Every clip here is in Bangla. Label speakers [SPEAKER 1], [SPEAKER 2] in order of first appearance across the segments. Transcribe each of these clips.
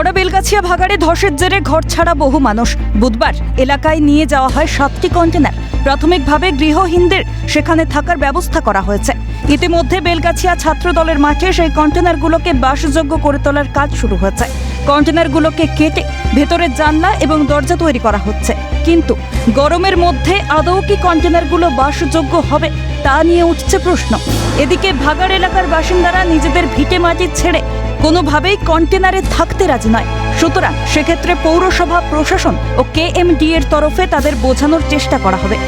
[SPEAKER 1] হাওড়া বেলগাছিয়া ভাগাড়ে ধসের জেরে ঘর ছাড়া বহু মানুষ। বুধবার এলাকায় নিয়ে যাওয়া হয় সাতটি কন্টেনার। প্রাথমিকভাবে গৃহহীনদের সেখানে থাকার ব্যবস্থা করা হয়েছে। ইতিমধ্যে বেলগাছিয়া ছাত্র দলের মাঠে সেই কন্টেনারগুলোকে বাসযোগ্য করে তোলার কাজ শুরু হয়েছে। কন্টেনারগুলোকে কেটে ভেতরের জানলা এবং দরজা তৈরি করা হচ্ছে। কিন্তু গরমের মধ্যে আদৌ কি কন্টেনারগুলো বাসযোগ্য হবে তা নিয়ে উঠছে প্রশ্ন। এদিকে ভাগাড় এলাকার বাসিন্দারা নিজেদের ভিটে মাটি ছেড়ে কোনোভাবেই কন্টেনারে থাকতে রাজি নয়। সুতরাং সেক্ষেত্রে পৌরসভা প্রশাসন ও কেএমডি এর তরফে তাদের বোঝানোর চেষ্টা করা হবে।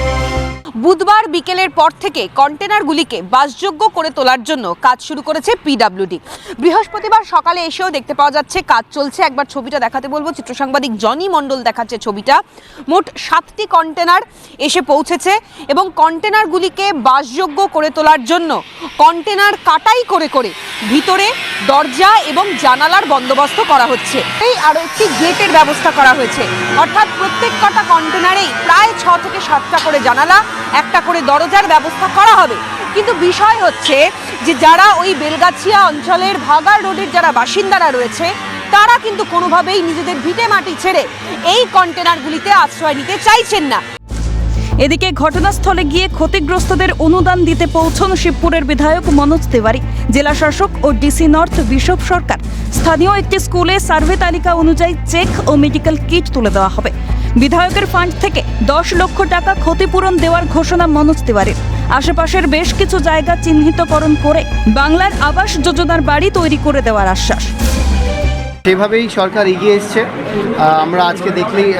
[SPEAKER 2] বুধবার বিকেলের পর থেকে কন্টেনারগুলিকে বাসযোগ্য করে তোলার জন্য কাজ শুরু করেছে পিডাব্লিউডি। বৃহস্পতিবার সকালে এসেও দেখতে পাওয়া যাচ্ছে, কাজ চলছে। একবার ছবিটা দেখাতে বলব। চিত্র সাংবাদিক জনি মণ্ডল দেখাচ্ছে ছবিটা। মোট সাতটি কন্টেনার এসে পৌঁছেছে এবং কন্টেনারগুলিকে বাসযোগ্য করে তোলার জন্য কন্টেনার কাটাই করে করে ভিতরে দরজা এবং জানালার বন্দোবস্ত করা হচ্ছে। এই আরও একটি গেটের ব্যবস্থা করা হয়েছে। অর্থাৎ প্রত্যেক কটা কন্টেনারেই প্রায় ছ থেকে সাতটা করে জানালা, একটা করে দরজার ব্যবস্থা করা হবে। কিন্তু বিষয় হচ্ছে যে যারা ওই বেলগাছিয়া অঞ্চলের ভাগার রোডের যারা বাসিন্দারা রয়েছে, তারা কিন্তু কোনোভাবেই নিজেদের ভিটে মাটি ছেড়ে এই কন্টেনারগুলিতে আশ্রয় নিতে চাইছেন না।
[SPEAKER 1] এদিকে ঘটনাস্থলে গিয়ে ক্ষতিগ্রস্তদের অনুদান দিতে পৌঁছন শিবপুরের বিধায়ক মনোজ তিওয়ারি, জেলা শাসক ও ডিসি নর্থ বিশপ সরকার। স্থানীয় একটি স্কুলে সার্ভে তালিকা অনুযায়ী চেক ও মেডিকেল কিট তুলে দেওয়া হবে। বিধায়কের ফান্ড থেকে দশ লক্ষ টাকা ক্ষতিপূরণ দেওয়ার ঘোষণা মনোজ তিওয়ারির। আশেপাশের বেশ কিছু জায়গা চিহ্নিতকরণ করে বাংলার আবাস যোজনার বাড়ি তৈরি করে দেওয়ার আশ্বাস।
[SPEAKER 3] সেভাবেই সরকার এগিয়ে এসছে। আমরা আজকে দেখলেই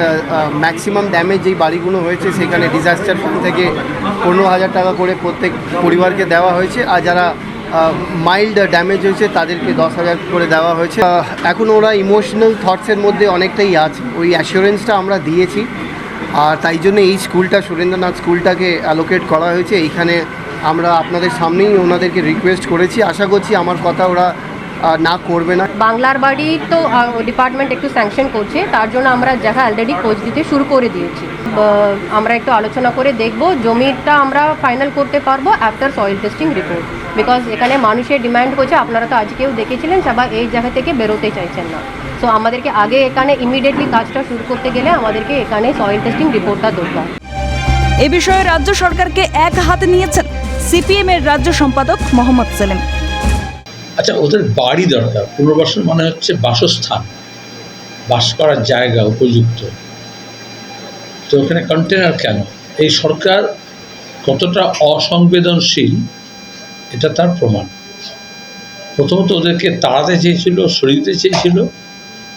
[SPEAKER 3] ম্যাক্সিমাম ড্যামেজ যেই বাড়িগুলো হয়েছে, সেখানে ডিজাস্টার ফান্ড থেকে পনেরো হাজার টাকা করে প্রত্যেক পরিবারকে দেওয়া হয়েছে। আর যারা মাইল্ড ড্যামেজ হয়েছে, তাদেরকে দশ হাজার করে দেওয়া হয়েছে। এখন ওরা ইমোশনাল থটসের মধ্যে অনেকটাই আছে। ওই অ্যাসিওরেন্সটা আমরা দিয়েছি। আর তাই জন্য এই স্কুলটা, সুরেন্দ্রনাথ স্কুলটাকে অ্যালোকেট করা হয়েছে। এইখানে আমরা আপনাদের সামনেই ওনাদেরকে রিকোয়েস্ট করেছি। আশা করছি আমার কথা ওরা না করবে না।
[SPEAKER 4] বাংলার বাড়ি তো ডিপার্টমেন্ট একটু স্যাংশন করছে তার জন্য আমরা জায়গা অলরেডি খোঁজ দিতে শুরু করে দিয়েছি। আমরা একটু আলোচনা করে দেখব জমিটা আমরা ফাইনাল করতে পারব after soil testing report because এখানে মানুষের ডিমান্ড করছে আপনারা তো আজকেও দেখেছিলেন সবাই এই জায়গা থেকে বেরোতে চাইছেন না। সো আমাদেরকে আগে এখানে ইমিডিয়েটলি কাজটা শুরু করতে গেলে আমাদেরকে এখানে সয়েল টেস্টিং রিপোর্টটা দরকার।
[SPEAKER 1] এ বিষয়ে রাজ্য সরকারকে এক হাতে নিয়েছেন সিপিএম এর রাজ্য সম্পাদক মোহাম্মদ সেলিম।
[SPEAKER 5] আচ্ছা ওদের বাড়ি দরকার। পুনর্বাসন মানে হচ্ছে বাসস্থান। বাস করার জায়গা উপযুক্ত। তো ওখানে কন্টেনার কেন? এই সরকার কতটা অসংবেদনশীল, এটা তার প্রমাণ। প্রথমত ওদেরকে তাড়াতে চেয়েছিল, সরিয়ে দিতে চেয়েছিল।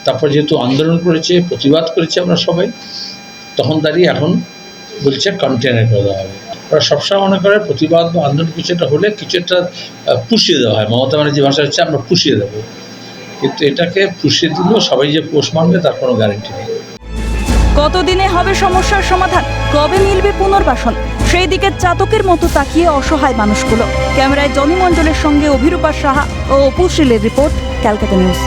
[SPEAKER 5] তারপর যেহেতু আন্দোলন করেছে, প্রতিবাদ করেছে আমরা সবাই, তখন দাঁড়িয়ে এখন বলছে কন্টেনার করে দেওয়া হবে। ওরা সবসময় মনে করে, প্রতিবাদ বা আন্দোলন কিছুটা হলে কিছু একটা পুষিয়ে দেওয়া হয়। মমতা ব্যানার্জি ভাষা হচ্ছে আমরা পুষিয়ে দেবো। কিন্তু এটাকে পুষিয়ে দিলেও সবাই যে পোষ মানবে, তার কোনো গ্যারেন্টি নেই।
[SPEAKER 1] কতদিনে হবে সমস্যার সমাধান? কবে মিলবে পুনর্বাসন? সেই দিকে চাতকের মতো তাকিয়ে অসহায় মানুষগুলো। ক্যামেরায় জনি মণ্ডলের সঙ্গে অভিরূপা সাহা ও অপুশীলের রিপোর্ট, ক্যালকাটা নিউজ।